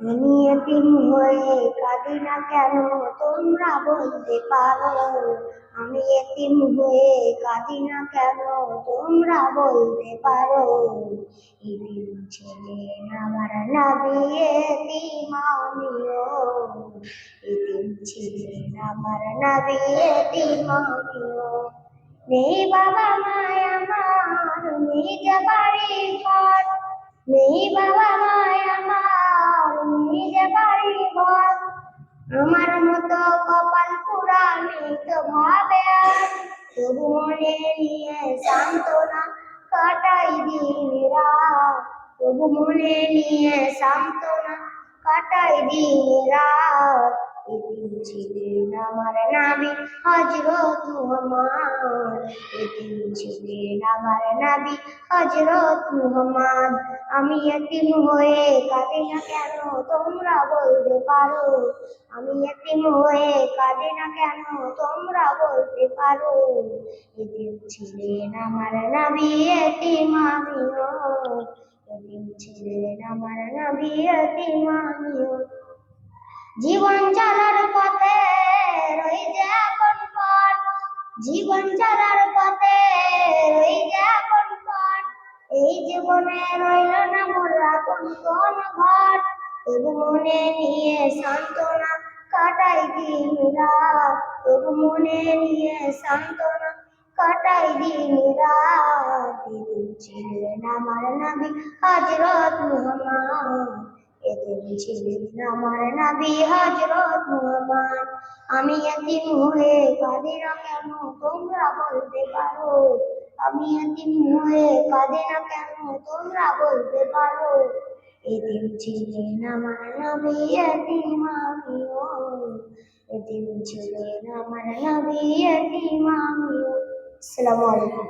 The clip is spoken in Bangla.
আমি এতিম হয়ে কাঁদি না কেন? তোমরা বলতে পারো, আমি এতিম হয়ে কাঁদি না কেন? তোমরা বলতে পারো এতিম ছেলে আমার নাবি এতিম আমিও। এতিম ছেলে আমার নাবি এতিম আমিও। নেই বাবা মায় আমার নেই যে বাড়ি ঘর। নেই বাবা নেই যে বাড়ি ঘর আমার মতো কপাল পুরানি তো ভাবে তবু মনে নিয়ে সান্ত্বনা কাটাই দিন রাত। তবু মনে নিয়ে সান্ত্বনা কাটাই দিন রাত। এদিন ছিলেন আমার নাবি হজরত মুহাম্মদ, এদিন ছিলেন আমার নাবি হজরত মুহাম্মদ। আমি এতিম হয়ে কাঁদি না কেন, তোমরা বলতে পারো? আমি এতিম হয়ে কাঁদি না কেন, তোমরা বলতে পারো? এদিন ছিলেন আমার নাবি এতিম আমিও, এদিন ছিলেন আমার নাবি এতিম আমিও। জীবন চলার পথে রই যে এখন পথ। জীবন চলার পথে রই যে এখন পথ। এই জীবনে রইল না মোর আপন কোন ঘর, তবু মনে নিয়ে সান্ত্বনা কাটাই দিন রাত। তবু মনে নিয়ে সান্ত্বনা কাটাই দিন রাত। ছিলেন আমার নবী হজরত মুহাম্মদ এদিন ছিলেন আমার আমি এতিম হয়ে কাঁদি না কেন তোমরা বলতে পারো আমি এতিম হয়ে কাঁদি না কেন তোমরা বলতে পারো এদিন ছিলেন আমার নবী এতিম আমিও এদিন ছিলেন আমার নবী এতিম আমিও আসসালামু আলাইকুম